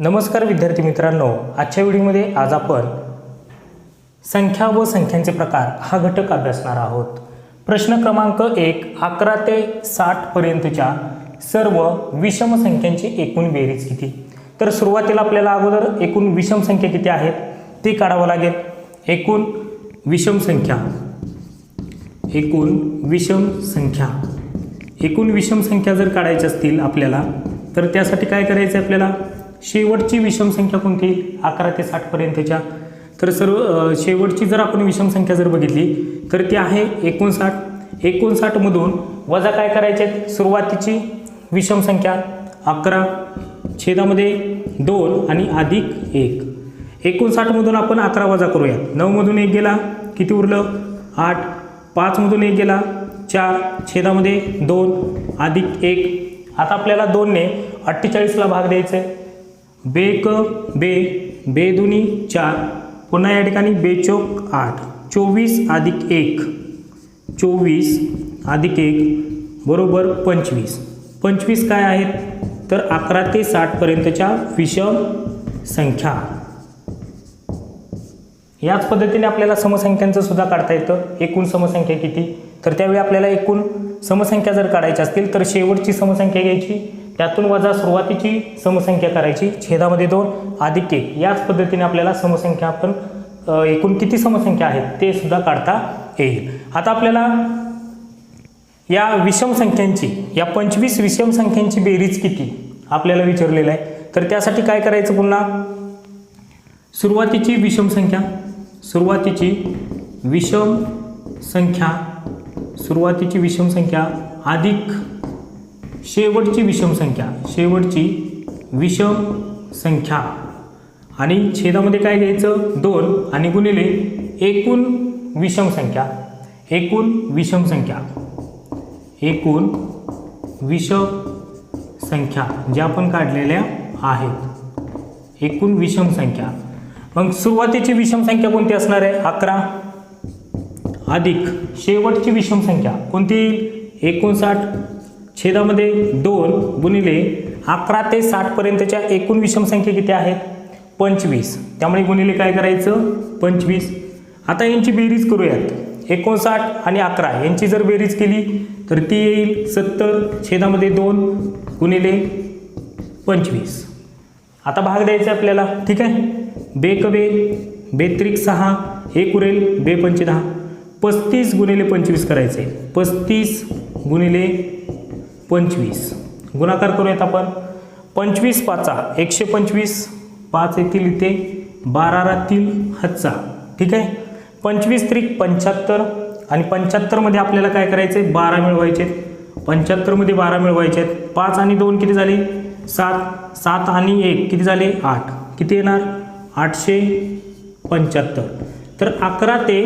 नमस्कार विद्यार्थी मित्रांनो आजच्या व्हिडिओमध्ये आज आपण संख्या व संख्यांचे प्रकार हा घटक अभ्यासणार आहोत. प्रश्न क्रमांक एक अकरा ते साठपर्यंतच्या सर्व विषम संख्यांची एकूण बेरीज किती? तर सुरुवातीला आपल्याला अगोदर एकूण विषम संख्या किती आहेत ती काढावं लागेल. एकूण विषम संख्या एकूण विषम संख्या. एकूण विषम संख्या जर काढायच्या असतील आपल्याला तर त्यासाठी काय करायचं आहे आपल्याला? शेवटची विषम संख्या कोणती येईल? अकरा ते साठपर्यंतच्या तर सर्व शेवटची जर आपण विषम संख्या जर बघितली तर ती आहे एकोणसाठ. एकोणसाठमधून वजा काय करायचे आहेत? सुरुवातीची विषम संख्या अकरा. छेदामध्ये दोन आणि अधिक एक. एकोणसाठमधून आपण अकरा वजा करूया नऊमधून एक गेला किती उरलं? आठ. पाचमधून एक गेला चार. छेदामध्ये दोन अधिक एक. आता आपल्याला दोनने अठ्ठेचाळीसला भाग द्यायचा आहे बेक बे बे दुनी चार. पुन्हा या ठिकाणी बेचोक आठ. चोवीस अधिक एक. चोवीस अधिक एक बरोबर पंचवीस. पंचवीस काय आहेत? तर अकरा ते साठपर्यंतच्या विषम संख्या. याच पद्धतीने आपल्याला समसंख्यांचं सुद्धा काढता येतं. एकूण समसंख्या किती? तर त्यावेळी आपल्याला एकूण समसंख्या जर काढायच्या असतील तर शेवटची समसंख्या घ्यायची. त्यातून वजा सुरुवातीची समसंख्या करायची छेदामध्ये दोन अधिक एक याच पद्धतीने आपल्याला समसंख्या आपण एकूण किती समसंख्या आहेत ते सुद्धा काढता येईल. आता आपल्याला या विषम संख्यांची या पंचवीस विषम संख्यांची बेरीज किती आपल्याला विचारलेलं आहे. तर त्यासाठी काय करायचं पुन्हा? सुरुवातीची विषम संख्या सुरुवातीची विषम संख्या सुरुवातीची विषम संख्या अधिक शेवटची विषम संख्या. शेवटची विषम संख्या. आणि छेदामध्ये काय घ्यायचं? दोन. आणि गुणिले एकूण विषम संख्या. एकूण विषम संख्या. एकूण विषम संख्या ज्या आपण काढलेल्या आहेत. एकूण विषम संख्या. मग सुरुवातीची विषम संख्या कोणती असणार आहे? अकरा. अधिक शेवटची विषम संख्या कोणती येईल? एकोणसाठ. छेदामध्ये दोन गुणिले अकरा ते साठपर्यंतच्या एकूण विषमसंख्या किती आहेत? पंचवीस. त्यामुळे गुणिले काय करायचं? पंचवीस. आता यांची बेरीज करूयात. एकोणसाठ आणि अकरा. यांची जर बेरीज केली तर ती येईल सत्तर. छेदामध्ये दोन गुणिले पंचवीस. आता भाग द्यायचा आहे आपल्याला. ठीक आहे? बेकबे बेत्रिक सहा एक उरेल बे पंचे दहा पस्तीस गुणिले पंचवीस करायचे पस्तीस गुणिले पंचवीस. गुणाकार करूयात आपण. पंचवीस पाचा एकशे पंचवीस. पाच येथील इथे. बारा राहतील हातचा ठीक आहे? पंचवीस त्रिक पंच्याहत्तर. आणि पंच्याहत्तरमध्ये आपल्याला काय करायचं आहे बारा मिळवायचे आहेत. पंच्याहत्तरमध्ये बारा मिळवायचे आहेत. पाच आणि दोन किती झाले? सात. सात आणि एक किती झाले? आठ. किती येणार? आठशे पंच्याहत्तर. तर अकरा ते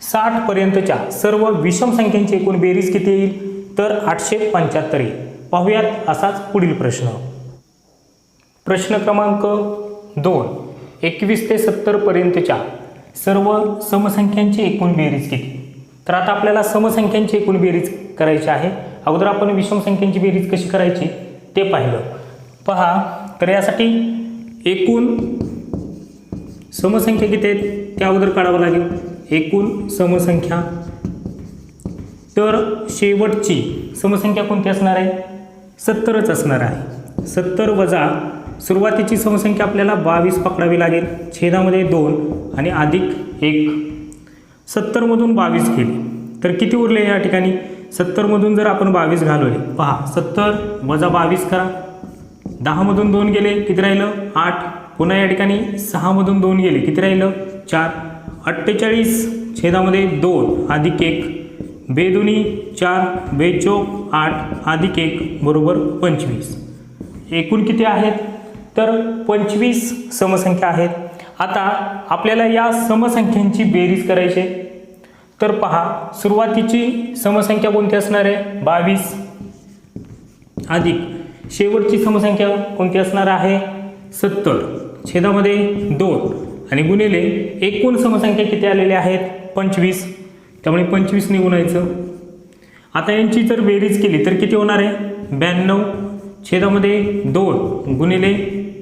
साठपर्यंतच्या सर्व विषम संख्यांची एकूण बेरीज किती येईल? तर आठशे पंच्याहत्तर. येईल पाहूयात असाच पुढील प्रश्न. प्रश्न क्रमांक दोन. एकवीस ते सत्तरपर्यंतच्या सर्व समसंख्यांची एकूण बेरीज किती? तर आता आपल्याला समसंख्यांची एकूण बेरीज करायची आहे. अगोदर आपण विषमसंख्यांची बेरीज कशी करायची? ते पाहिलं. पहा तर यासाठी एकूण समसंख्या किती आहेत? त्या अगोदर काढावं लागेल. एकूण समसंख्या तर शेवटची समसंख्या कोणती असणार आहे? सत्तरच असणार आहे. सत्तर वजा सुरुवातीची समसंख्या आपल्याला बावीस पकडावी लागेल. छेदामध्ये दोन आणि अधिक एक. सत्तरमधून बावीस गेली तर किती उरले या ठिकाणी? सत्तरमधून जर आपण बावीस घालवले पहा सत्तर वजा बावीस करा. दहामधून दोन गेले किती राहिलं? आठ. पुन्हा या ठिकाणी सहामधून दोन गेले किती राहिलं? चार. अठ्ठेचाळीस. छेदामध्ये दोन अधिक एक. बेदुनी चार बेचोक आठ अधिक एक बरोबर पंचवीस. एकूण किती आहेत? तर पंचवीस समसंख्या आहेत. आता आपल्याला या समसंख्यांची बेरीज करायची तर पहा सुरुवातीची समसंख्या कोणती असणार आहे? बावीस. अधिक शेवटची समसंख्या कोणती असणार आहे? सत्तर. छेदामध्ये दोन. आणि गुणिले एकूण समसंख्या किती आलेल्या आहेत? पंचवीस. त्यामुळे पंचवीस निघूनायचं आता यांची जर बेरीज केली तर किती होणार आहे? ब्याण्णव छेदामध्ये दोन गुणिले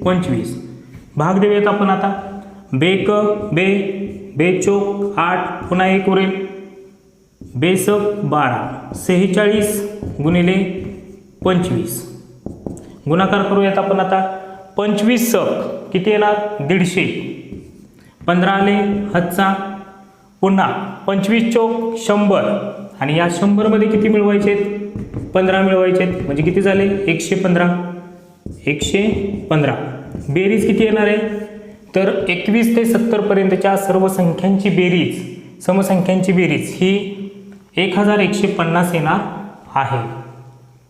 पंचवीस. भाग देऊयात आपण आता. बेक बे बेचोक आठ पुन्हा एक उरेल. बेसक बारा सेहेचाळीस गुणिले पंचवीस. गुणाकार करूयात आपण आता. पंचवीस सक किती येणार? दीडशे. पंधरा आले पुन्हा पंचवीस चौक शंभर. आणि या शंभरमध्ये किती मिळवायचे आहेत पंधरा मिळवायचे आहेत म्हणजे किती झाले? एकशे पंधरा. एकशे पंधरा. बेरीज किती येणार आहे? तर एकवीस ते सत्तरपर्यंतच्या सर्व संख्यांची बेरीज समसंख्यांची बेरीज ही एक हजार एकशे पन्नास येणार आहे.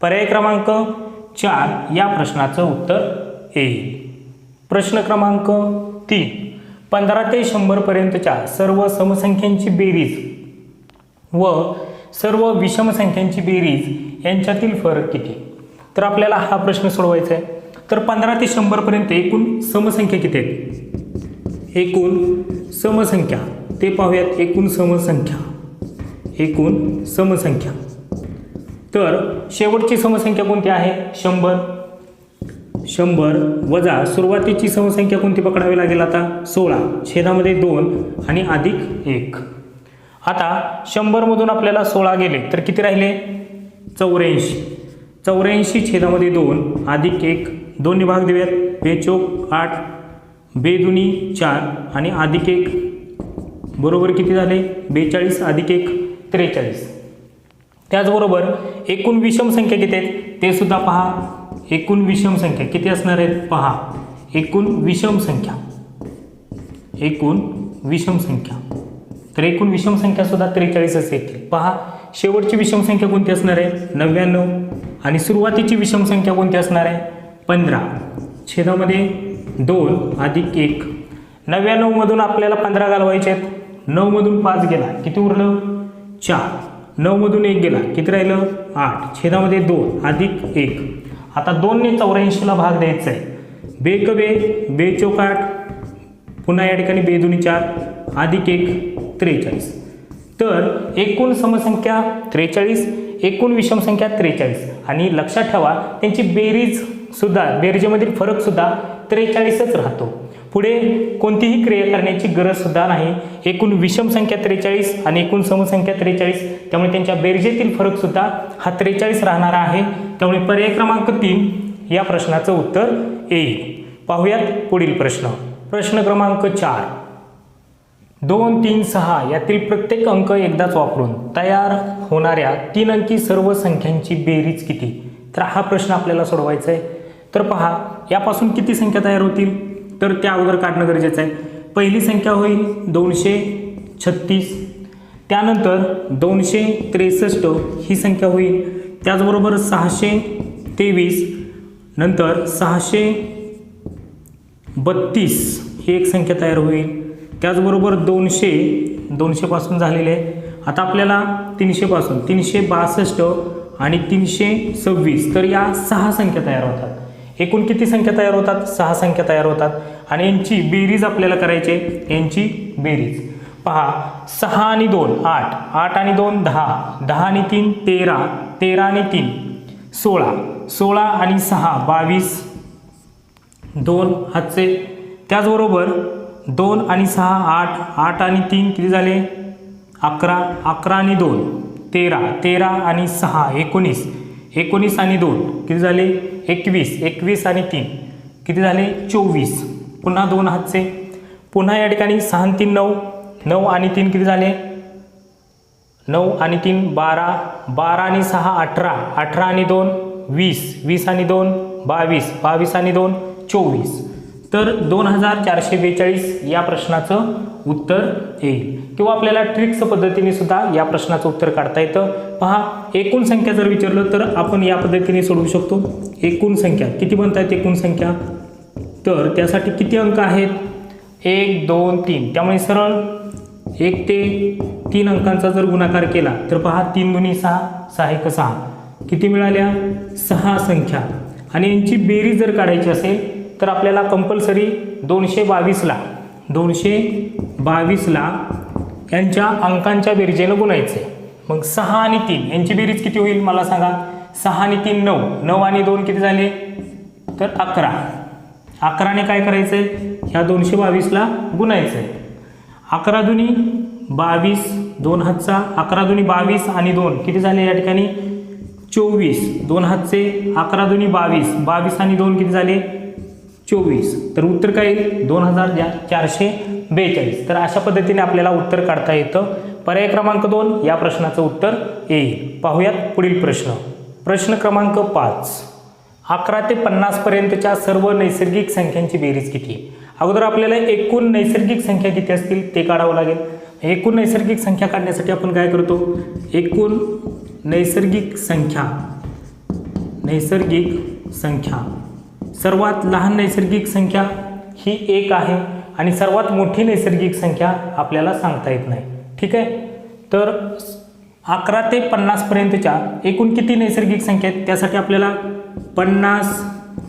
पर्याय क्रमांक चार या प्रश्नाचं उत्तर येईल प्रश्न क्रमांक तीन. पंधरा ते शंभरपर्यंतच्या सर्व समसंख्यांची बेरीज व सर्व विषमसंख्यांची बेरीज यांच्यातील फरक किती? तर आपल्याला हा प्रश्न सोडवायचा आहे. तर पंधरा ते शंभरपर्यंत एकूण समसंख्या किती आहेत? एकूण समसंख्या. ते पाहूयात एकूण समसंख्या. एकूण समसंख्या. तर शेवटची समसंख्या कोणती आहे? शंभर. शंभर वजा सुरुवातीची समसंख्या कोणती पकडावी लागेल आता? सोळा. छेदामध्ये दोन आणि अधिक एक. आता शंभरमधून आपल्याला सोळा गेले तर किती राहिले? चौऱ्याऐंशी. चौऱ्याऐंशी छेदामध्ये दोन अधिक एक. दोन्ही भाग देऊयात. बेचोक आठ बेदुनी चार आणि अधिक एक. बरोबर किती झाले? बेचाळीस अधिक एक त्रेचाळीस. त्याचबरोबर एकूण विषम संख्या किती आहेत? ते सुद्धा पहा. एकूण विषम संख्या किती असणार आहेत? पहा. एकूण विषम संख्या. एकूण विषम संख्या. तर एकूण विषम संख्या सुद्धा त्रेचाळीसच येतील. पहा. शेवटची विषम संख्या कोणती असणार आहे? नव्याण्णव. आणि सुरुवातीची विषम संख्या कोणती असणार आहे? पंधरा. छेदामध्ये दोन अधिक एक. नव्याण्णवमधून आपल्याला पंधरा घालवायचे आहेत. नऊमधून पाच गेला. किती उरलं? चार. नऊमधून एक गेला. किती राहिलं? आठ. छेदामध्ये दोन अधिक एक. आता दोनने चौऱ्याऐंशीला भाग द्यायचा आहे. बेक बे बे चौकाट पुन्हा या ठिकाणी बेदुनी चार अधिक एक त्रेचाळीस. तर एकूण समसंख्या त्रेचाळीस एकूण विषमसंख्या त्रेचाळीस. आणि लक्षात ठेवा त्यांची बेरीजसुद्धा बेरीजेमधील फरकसुद्धा त्रेचाळीसच राहतो. पुढे कोणतीही क्रिया करण्याची गरज सुद्धा नाही. एकूण विषम संख्या त्रेचाळीस आणि एकूण समसंख्या त्रेचाळीस. त्यामुळे त्यांच्या बेरजेतील फरक सुद्धा हा त्रेचाळीस राहणारा आहे. त्यामुळे पर्याय क्रमांक तीन या प्रश्नाचं उत्तर येईल पाहूयात पुढील प्रश्न. प्रश्न क्रमांक चार. दोन तीन सहा यातील प्रत्येक अंक एकदाच वापरून तयार होणाऱ्या तीन अंकी सर्व संख्यांची बेरीज किती? तर हा प्रश्न आपल्याला सोडवायचा आहे. तर पहा यापासून किती संख्या तयार होतील? तर त्या अगोदर काढणं गरजेचं आहे. पहिली संख्या होईल दोनशे छत्तीस. त्यानंतर दोनशे त्रेसष्ट ही संख्या होईल. त्याचबरोबर सहाशे तेवीस. नंतर सहाशे बत्तीस ही एक संख्या तयार होईल. त्याचबरोबर दोनशे दोनशेपासून झालेले आहे. आता आपल्याला तीनशेपासून तीनशे बासष्ट आणि तीनशे सव्वीस तर या सहा संख्या तयार होतात. एकूण किती संख्या तयार होतात? सहा संख्या तयार होतात. आणि यांची बेरीज आपल्याला करायची आहे. यांची बेरीज. पहा सहा आणि दोन आठ. आठ आणि दोन दहा. दहा आणि तीन तेरा. तेरा आणि तीन सोळा. सोळा आणि सहा बावीस. दोन हातचे. त्याचबरोबर दोन आणि सहा आठ. आठ आणि तीन किती झाले? अकरा. अकरा आणि दोन. तेरा. तेरा आणि सहा. एकोणीस. एकोणीस आणि दोन. किती झाले? एकवीस. एकवीस आणि तीन. किती झाले? चोवीस. पुन्हा दोन हातचे. पुन्हा या ठिकाणी सहा तीन नऊ. नऊ आणि तीन किती झाले? नऊ आणि तीन बारा. बारा आणि सहा अठरा. अठरा आणि दोन वीस. वीस आणि दोन बावीस. बावीस आणि दोन चोवीस. तर दोन हजार चारशे बेचाळीस या प्रश्नाचं उत्तर येईल. किंवा आपल्याला ट्रिक्स पद्धतीने सुद्धा या प्रश्नाचं उत्तर काढता येतं. पहा एकूण संख्या जर विचारलं तर आपण या पद्धतीने सोडवू शकतो. एकूण संख्या. किती बनतायत एकूण संख्या? तर त्यासाठी किती अंक आहेत? एक दोन तीन. त्यामुळे सरळ एक ते तीन अंकांचा जर गुणाकार केला तर पहा तीन दोन्ही सहा सहा एक सहा. किती मिळाल्या? सहा संख्या. आणि यांची बेरीज जर काढायची असेल तर आपल्याला कंपल्सरी दोनशे बावीसला दोनशे बावीसला यांच्या अंकांच्या बेरजेनं गुणायचे. मग सहा आणि तीन यांची बेरीज किती होईल मला सांगा? सहा आणि तीन नऊ. नऊ आणि दोन किती झाले? तर अकरा. अकराने काय करायचं आहे ह्या दोनशे बावीसला गुणायचं आहे अकरा दुनी बावीस दोन हातचा. अकरा दुनी बावीस आणि दोन किती झाले या ठिकाणी? चोवीस. दोन हातचे अकरा दुनी बावीस. बावीस आणि दोन किती झाले? चोवीस. तर उत्तर काय येईल? दोन हजार चारशे बेचाळीस. तर अशा पद्धतीने आपल्याला उत्तर काढता येतं. पर्याय क्रमांक दोन या प्रश्नाचं उत्तर येईल पाहूयात पुढील प्रश्न. प्रश्न क्रमांक पाच. अकरा ते पन्नासपर्यंतच्या सर्व नैसर्गिक संख्यांची बेरीज किती आहे? अगोदर आपल्याला एकूण नैसर्गिक संख्या किती असतील ते काढावं लागेल. एकूण नैसर्गिक संख्या काढण्यासाठी आपण काय करतो? एकूण नैसर्गिक संख्या नैसर्गिक संख्या. सर्वात लहान नैसर्गिक संख्या ही एक आहे. आणि सर्वात मोठी नैसर्गिक संख्या आपल्याला सांगता येत नाही. ठीक आहे? तर अकरा ते पन्नासपर्यंतच्या एकूण किती नैसर्गिक संख्या आहेत? त्यासाठी आपल्याला पन्नास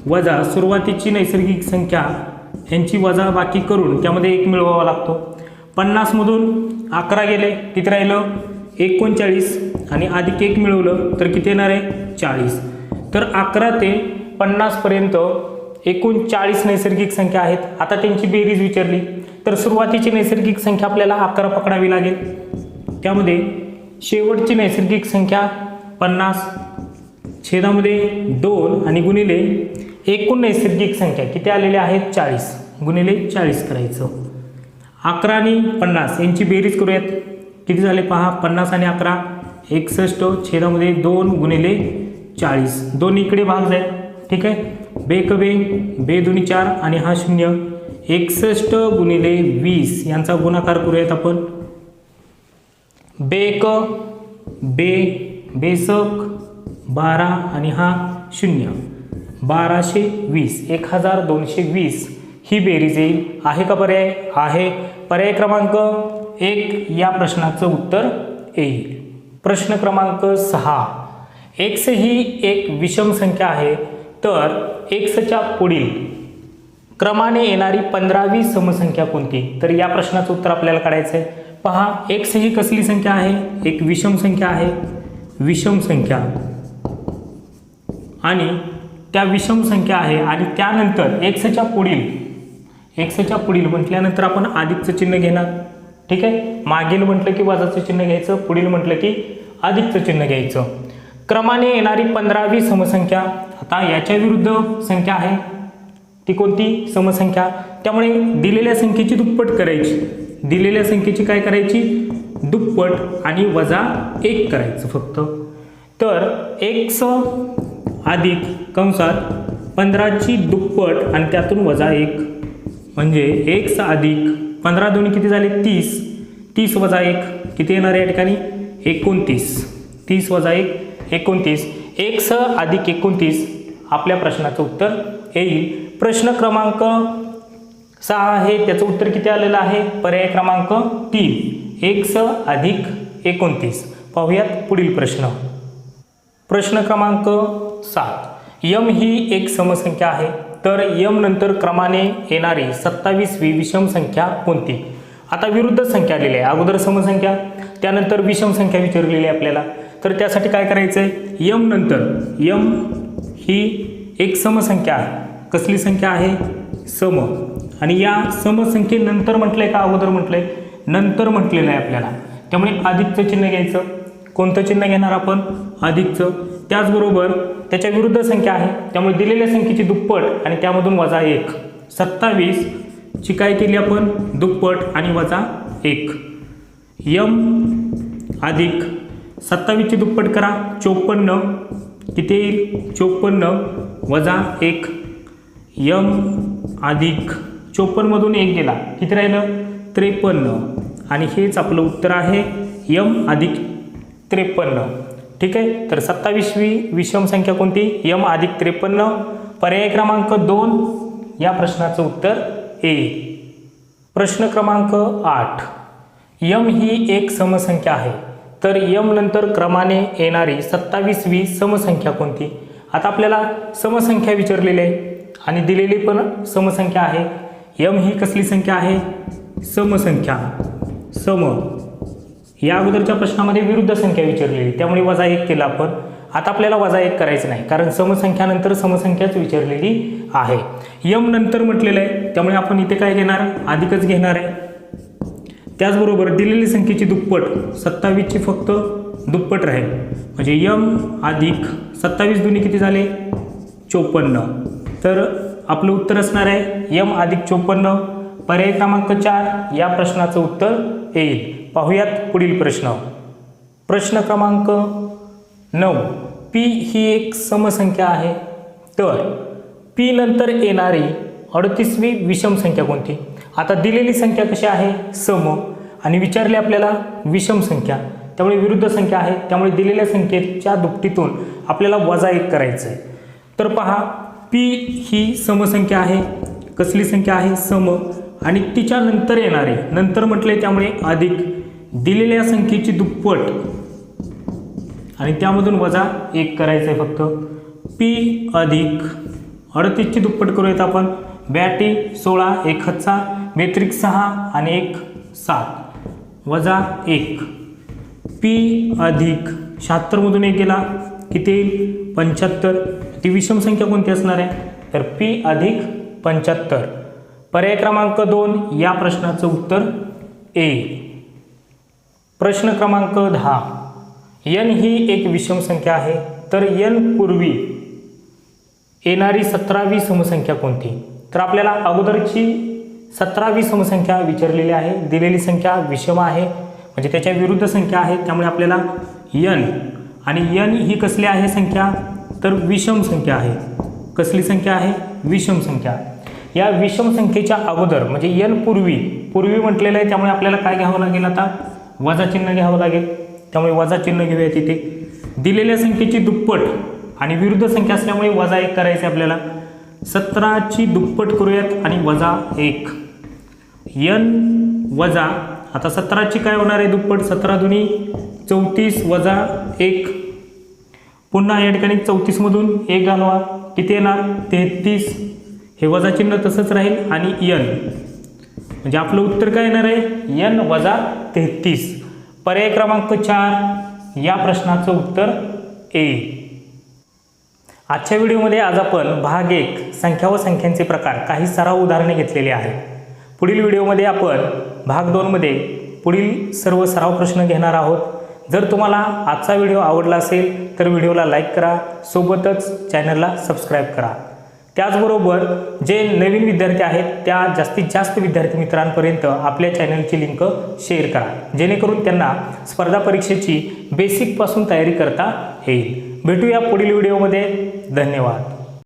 वजा सुरुवातीची नैसर्गिक संख्या यांची वजा बाकी करून त्यामध्ये एक मिळवावा लागतो. पन्नासमधून अकरा गेले किती राहिलं? एकोणचाळीस. आणि अधिक एक मिळवलं तर किती येणार आहे? चाळीस. तर अकरा ते पन्नासपर्यंत एकूण चाळीस नैसर्गिक संख्या आहेत. आता त्यांची बेरीज विचारली. तर सुरुवातीची नैसर्गिक संख्या आपल्याला अकरा पकडावी लागेल. त्यामध्ये शेवटची नैसर्गिक संख्या पन्नास छेदामध्ये दोन आणि गुणिले एकूण नैसर्गिक संख्या किती आलेल्या आहेत? चाळीस. गुणिले चाळीस करायचं. अकरा आणि पन्नास यांची बेरीज करूयात. किती झाले पहा? पन्नास आणि अकरा एकसष्ट छेदामध्ये दोन गुणिले चाळीस. दोन इकडे भाग जाईल. ठीक आहे? बेकबे बे बे चार आणि हा शून्य. एकसष्ट गुणिले वीस यांचा गुणाकार करूयात आपण. बेक बे बेसक बारा आणि हा शून्य. बाराशे वीस एक हजार दोनशे वीस ही बेरीज येईल आहे का पर्याय? आहे. पर्याय क्रमांक एक या प्रश्नाचं उत्तर येईल प्रश्न क्रमांक सहा. एक्स ही एक विषम संख्या आहे. तर एक्सच्या पुढील क्रमाने येणारी पंधरावी समसंख्या कोणती? तर या प्रश्नाचं उत्तर आपल्याला काढायचं आहे पहा एक्स ही कसली संख्या आहे? एक विषम संख्या आहे. विषम संख्या. आणि त्या विषम संख्या आहे आणि त्यानंतर एक्सच्या पुढील एक्सच्या पुढील म्हटल्यानंतर आपण अधिकचं चिन्ह घेणार. ठीक आहे? मागील म्हटलं की वजाचं चिन्ह घ्यायचं पुढील म्हटलं की अधिकचं चिन्ह घ्यायचं. क्रमाने येणारी पंधरावी समसंख्या. आता याच्या विरुद्ध संख्या आहे. ती कोणती? समसंख्या. त्यामुळे दिलेल्या संख्येची दुप्पट करायची. दिलेल्या संख्येची काय करायची? दुप्पट आणि वजा एक करायचं फक्त. तर एक्स अधिक कंसात पंधराची दुप्पट आणि त्यातून वजा एक. म्हणजे एक्स अधिक पंधरा दोन्ही किती झाले? तीस. तीस वजा एक. किती येणार या ठिकाणी? एकोणतीस. तीस वजा एक एकोणतीस. एक स अधिक एकोणतीस. आपल्या प्रश्नाचं उत्तर येईल. प्रश्न क्रमांक सहा आहे. त्याचं उत्तर किती आलेलं आहे? पर्याय क्रमांक तीन. एक स अधिक एकोणतीस. पाहूयात पुढील प्रश्न. प्रश्न क्रमांक सात. यम ही एक समसंख्या आहे. तर यम नंतर क्रमाने येणारी सत्तावीसवी विषम संख्या कोणती? आता विरुद्ध संख्या आलेली आहे. अगोदर समसंख्या त्यानंतर विषम संख्या विचारलेली आहे आपल्याला. तर त्यासाठी काय करायचं आहे यम नंतर यम ही एक समसंख्या आहे कसली संख्या आहे? सम. आणि या समसंख्येनंतर म्हटलंय का? अगोदर म्हटलंय नंतर म्हटलेलं आहे आपल्याला. त्यामुळे अधिकचं चिन्ह घ्यायचं. कोणतं चिन्ह घेणार आपण? अधिकचं त्याचबरोबर त्याच्या विरुद्ध संख्या आहे. त्यामुळे दिलेल्या संख्येची दुप्पट आणि त्यामधून वजा एक. सत्तावीस. ची काय केली आपण? दुप्पट आणि वजा एक. यम अधिक सत्तावीसची दुप्पट करा. चोपन्न. किती येईल? चोपन्न वजा एक. यम अधिक चोपन्नमधून एक गेला. किती राहिलं? त्रेपन्न. आणि हेच आपलं उत्तर आहे. यम अधिक त्रेपन्न. ठीक आहे? तर सत्तावीसवी विषम संख्या कोणती? यम अधिक त्रेपन्न. पर्याय क्रमांक दोन. या प्रश्नाचं उत्तर ए. प्रश्न क्रमांक आठ. यम ही एक समसंख्या आहे. तर यम नंतर क्रमाने येणारी सत्तावीसवी समसंख्या कोणती? आता आपल्याला समसंख्या विचारलेली आहे आणि दिलेली पण समसंख्या आहे. यम ही कसली संख्या आहे? समसंख्या. सम. या अगोदरच्या प्रश्नामध्ये विरुद्ध संख्या विचारलेली. त्यामुळे वजा एक केला आपण. आता आपल्याला वजा एक करायचं नाही कारण समसंख्यानंतर समसंख्याच विचारलेली आहे. यम नंतर म्हटलेलं आहे. त्यामुळे आपण इथे काय घेणार? अधिकच घेणार आहे. त्याचबरोबर दिलेली संख्येची दुप्पट सत्तावीसची फक्त दुप्पट राहील. म्हणजे यम अधिक सत्तावीस दुनी किती झाले? चोपन्न. तर आपलं उत्तर असणार आहे यम अधिक चोपन्न. पर्याय क्रमांक चार या प्रश्नाचं उत्तर येईल. पाहूयात पुढील प्रश्न. प्रश्न क्रमांक नऊ. पी ही एक समसंख्या आहे. तर पी नंतर येणारी अडतीसवी विषम संख्या कोणती? आता दिलेली संख्या कशी आहे? सम. आणि विचारली आपल्याला विषम संख्या. त्यामुळे विरुद्ध संख्या आहे. त्यामुळे दिलेल्या संख्येच्या दुपटीतून आपल्याला वजा एक करायचं आहे तर पहा पी ही समसंख्या आहे. कसली संख्या आहे? सम. आणि तिच्या नंतर येणारे नंतर म्हटले त्यामुळे अधिक दिलेल्या संख्येची दुप्पट. आणि त्यामधून वजा एक करायचं आहे फक्त. पी अधिक. अडतीसची दुप्पट करूयात आपण. ब्याटी सोळा एक हत्सा मेत्रिक सहा आणि एक सात. वजा एक. पी अधिक शहात्तरमधून एक गेला. किती येईल? पंच्याहत्तर. ती विषम संख्या कोणती असणार आहे? तर पी अधिक पंच्याहत्तर. पर्याय क्रमांक दोन या प्रश्नाचं उत्तर ए. प्रश्न क्रमांक दहा. यन ही एक विषम संख्या आहे. तर यन पूर्वी येणारी सतरावी समसंख्या कोणती? तर आपल्याला अगोदरची सतरावी समसंख्या विचारलेली आहे दिलेली संख्या विषम आहे. म्हणजे त्याच्या विरुद्ध संख्या आहे त्यामुळे आपल्याला यन आणि यन ही कसली आहे संख्या? तर विषम संख्या आहे. कसली संख्या आहे? विषम संख्या. या विषम संख्येच्या अगोदर म्हणजे यन पूर्वी पूर्वी म्हटलेलं आहे त्यामुळे आपल्याला काय घ्यावं लागेल आता? वजा चिन्ह घ्यावं लागेल. त्यामुळे वजा चिन्ह घेऊया तिथे. दिलेल्या संख्येची दुप्पट आणि विरुद्ध संख्या असल्यामुळे वजा एक करायचे आपल्याला. सतराची दुप्पट करूयात आणि वजा एक. यन वजा आता सतराची काय होणार आहे दुप्पट? सतरा दुनी चौतीस वजा एक. पुन्हा या ठिकाणी चौतीसमधून एक घालवा. किती येणार? तेहतीस. हे वजा चिन्ह तसंच राहील आणि यन म्हणजे आपलं उत्तर काय येणार आहे? यन वजा तेहतीस. पर्याय क्रमांक चार. या प्रश्नाचं उत्तर ए. आजच्या व्हिडिओमध्ये आज आपण भाग एक संख्या व संख्यांचे प्रकार काही सराव उदाहरणे घेतलेली आहेत. पुढील व्हिडिओमध्ये आपण भाग दोनमध्ये पुढील सर्व सराव प्रश्न घेणार आहोत. जर तुम्हाला आजचा व्हिडिओ आवडला असेल तर व्हिडिओला लाईक करा सोबतच चॅनलला सबस्क्राईब करा. त्याचबरोबर जे नवीन विद्यार्थी आहेत त्या जास्तीत जास्त विद्यार्थी मित्रांपर्यंत आपल्या चॅनलची लिंक शेअर करा. जेणेकरून त्यांना स्पर्धा परीक्षेची बेसिकपासून तयारी करता येईल. भेटूया पुढील व्हिडिओमध्ये. धन्यवाद.